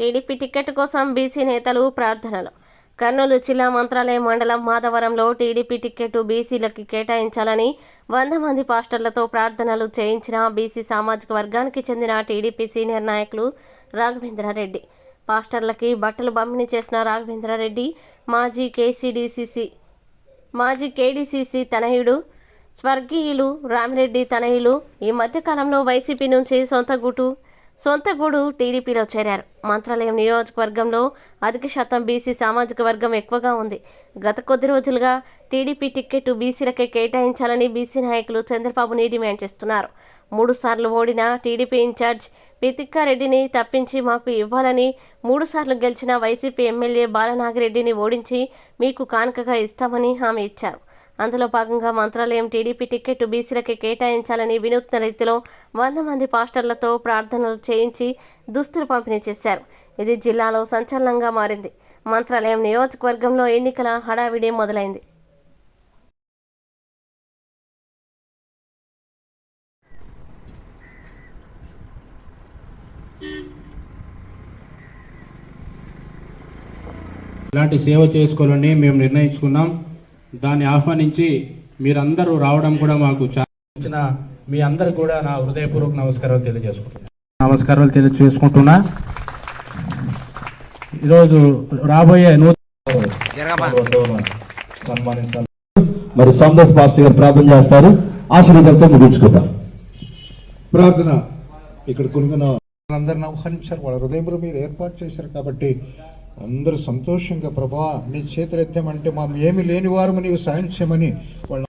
TDP ticket కోసం BC నేతలు ప్రార్థనలు. కర్నూలు జిల్లా మంత్రాలయం మండలం మాధవరంలో టీడీపీ టికెట్ బీసీలకి కేటాయించాలని వంద మంది పాస్టర్లతో ప్రార్థనలు చేయించిన బీసీ సామాజిక వర్గానికి చెందిన టీడీపీ సీనియర్ నాయకులు రాఘవేంద్రారెడ్డి. పాస్టర్లకి బట్టలు పంపిణీ చేసిన రాఘవేంద్రారెడ్డి మాజీ కేసీడీసీసీ మాజీ కేడీసీసీ తనయుడు స్వర్గీయులు రామిరెడ్డి తనయులు ఈ మధ్యకాలంలో వైసీపీ నుంచి సొంత గుటు సొంత గూడు టీడీపీలో చేరారు. మంత్రాలయం నియోజకవర్గంలో అధిక శాతం బీసీ సామాజిక వర్గం ఎక్కువగా ఉంది. గత కొద్ది రోజులుగా టీడీపీ టిక్కెట్ బీసీలకే కేటాయించాలని బీసీ నాయకులు చంద్రబాబుని డిమాండ్ చేస్తున్నారు. మూడుసార్లు ఓడిన టీడీపీ ఇన్ఛార్జ్ పితిక్కారెడ్డిని తప్పించి మాకు ఇవ్వాలని మూడుసార్లు గెలిచిన వైసీపీ ఎమ్మెల్యే బాలనాగిరెడ్డిని ఓడించి మీకు కానుకగా ఇస్తామని హామీ ఇచ్చారు. అందులో భాగంగా మంత్రాలయం టీడీపీ టికెట్ బీసీలకి కేటాయించాలని వినూత్న రీతిలో వంద మంది పాస్టర్లతో ప్రార్థనలు చేయించి దుస్తులు పంపిణీ చేశారు. ఇది జిల్లాలో సంచలనంగా మారింది. మంత్రాలయం నియోజకవర్గంలో ఎన్నికల హడావిడి మొదలైంది. ఇలాంటి సేవ చేసుకోవాలని మేము నిర్ణయించుకున్నాం. దాన్ని ఆహ్వానించి మీరందరూ రావడం కూడా మాకు చాలా మీ అందరు కూడా నా హృదయపూర్వక నమస్కారాలు తెలియజేసుకుంటున్నా. నమస్కారాలు తెలియజేసుకుంటున్నా. ఈరోజు రాబోయే సన్మానించాలి మరి సోమదాస్ పాస్టర్ గారు ప్రార్థన చేస్తారు. ఆశీర్వాదంతో ముగించుకుందాం. ప్రార్థన ఇక్కడ కొనుగొన్న అందరిని ఆహ్వానించారు. వాళ్ళ హృదయంలో మీరు ఏర్పాటు చేశారు కాబట్టి అందరూ సంతోషంగా ప్రభా నీ చేతులెత్తామంటే మనం మా ఏమి లేని వారు నీవు సాయం చేయమని వాళ్ళు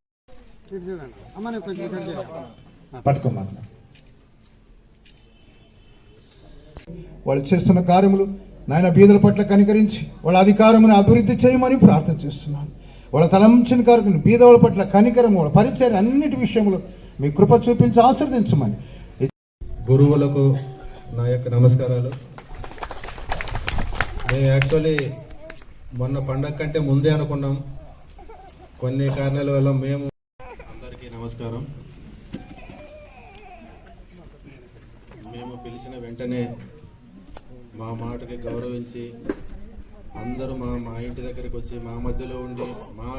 పట్టుకోమన్న వాళ్ళు చేస్తున్న కార్యములు నాయన బీదల పట్ల కనికరించి వాళ్ళ అధికారమును అభివృద్ధి చేయమని ప్రార్థన చేస్తున్నాను. వాళ్ళ తలంచిన కార్యక్రమం బీదవాళ్ళ పట్ల కనికరము వాళ్ళ పరిచయం అన్నిటి విషయంలో మీ కృప చూపించి ఆశ్రదించమని గురువులకు నా యొక్క నమస్కారాలు. మేము యాక్చువల్లీ మొన్న పండగ కంటే ముందే అనుకున్నాం. కొన్ని కారణాల వల్ల మేము అందరికీ నమస్కారం. మేము పిలిచిన వెంటనే మా మాటకి గౌరవించి అందరూ మా మా ఇంటి దగ్గరికి వచ్చి మా మధ్యలో ఉండి మా